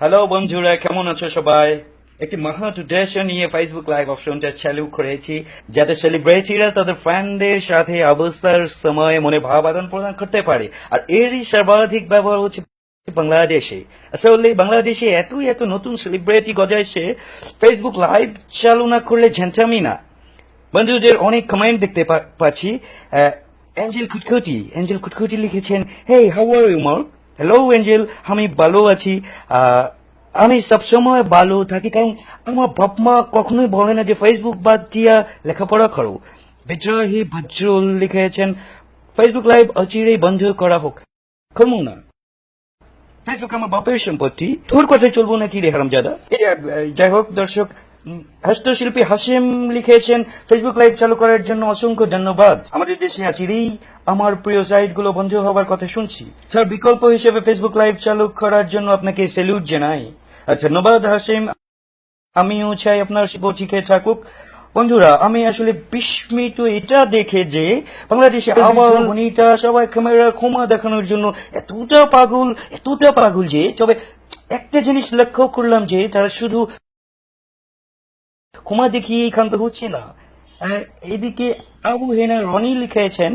Hello বন্ধুরা, কেমন আছো সবাই? একটি মহৎ উদ্দেশ্য নিয়ে ফেসবুক লাইভ অপশনটা চালু করেছি। যাতে সেলিব্রিটিরা তাদের ফ্যানদের সাথে অবস্থার সময় মনে ভাব আদান প্রদান করতে পারে। আর এরই সর্বাধিক ব্যবহার হচ্ছে বাংলাদেশে। আসলে বাংলাদেশে এত এত নতুন সেলিব্রিটি গজাইছে ফেসবুক লাইভ চালু না করলে ঝ্যাঁচামি না। বন্ধুদের অনেক কমেন্ট দেখতে পাচ্ছি। অ্যাঞ্জেল খুটখুটি অ্যাঞ্জেল খুটখুটি লিখেছেন hey how are you mark hello angel আমি ভালো আছি। আমি সবসময় ভালো থাকি, কারণ আমার বাপ মা কখনোই বলে না যে ফেসবুক বাদ দিয়া লেখাপড়া করো। বিদ্রোহী ভজ্রুল লিখেছেন ফেসবুক লাইভ অচিরেই বন্ধ করা হোক। করব না। ফেসবুক আমার বাপের সম্পত্তি। তোর কথায় চলবো নাকি রে হারামজাদা? যাই হোক, দর্শক হস্তশিল্পী হাসিম লিখেছেন ফেসবুক লাইভ চালু করার জন্য অসংখ্য ধন্যবাদ। আমাদের দেশে আচিরেই আমার প্রিয় সাইটগুলো বন্ধ হওয়ার কথা শুনছি। স্যার, বিকল্প হিসেবে ফেসবুক লাইভ চালু করার জন্য আপনাকে স্যালুট জানাই। ধন্যবাদ হাসিম। আমিও চাই আপনার শিখে থাকুক। বন্ধুরা, আমি আসলে বিস্মিত। এটা দেখে যে বাংলাদেশে আবার মনিটা, সবাই ক্যামেরার ক্ষমা দেখানোর জন্য এতটা পাগল এতটা পাগল যে, তবে একটা জিনিস লক্ষ্য করলাম যে, তারা শুধু ক্ষমা দেখিয়ে ক্ষান্ত হচ্ছে না। আর এদিকে আবু হেনা রনি লিখেছেন,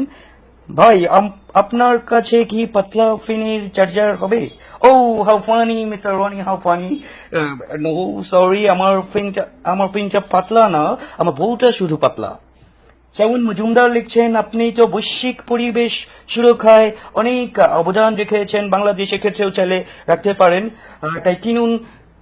ভাই আপনার কাছে কি পাতলা ফিনের চার্জার হবে? ও, how funny, mister Roni, how funny. No, sorry, আমার ফিনটা আমার ফিনটা পাতলা না, আমার বউটা শুধু পাতলা। শ্রাবণ মজুমদার লিখছেন, আপনি তো বৈশ্বিক পরিবেশ সুরক্ষায় অনেক অবদান রেখেছেন বাংলাদেশের ক্ষেত্রেও চাইলে রাখতে পারেন। তাই কিনুন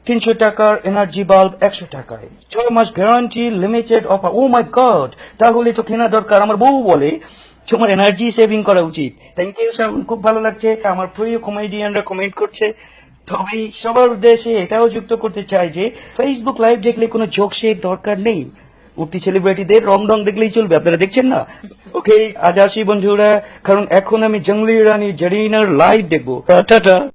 তিনশো টাকার এনার্জি বাল্ব একশো টাকায়। ছয় মাস guarantee limited offer oh my god তাহলে তো কেনা দরকার। আমার বউ বলে, তোমার এনার্জি সেভিং করা উচিত। থ্যাংক ইউ শ্রাবণ খুব ভালো লাগছে। আমার প্রিয় কমেডিয়ানরা কমেন্ট করছে। তবে সবার উদ্দেশ্যে এটাও যুক্ত করতে চাই যে ফেসবুক লাইভ দেখলে কোনো জোকসের দরকার নেই। উঠতি সেলিব্রিটিদের রং রং দেখলেই চলবে। আপনারা দেখছেন না? ওকে আজ আসি বন্ধুরা। কারণ এখন আমি জঙ্গলি রানী জরিনার লাইভ দেখব। টাটা।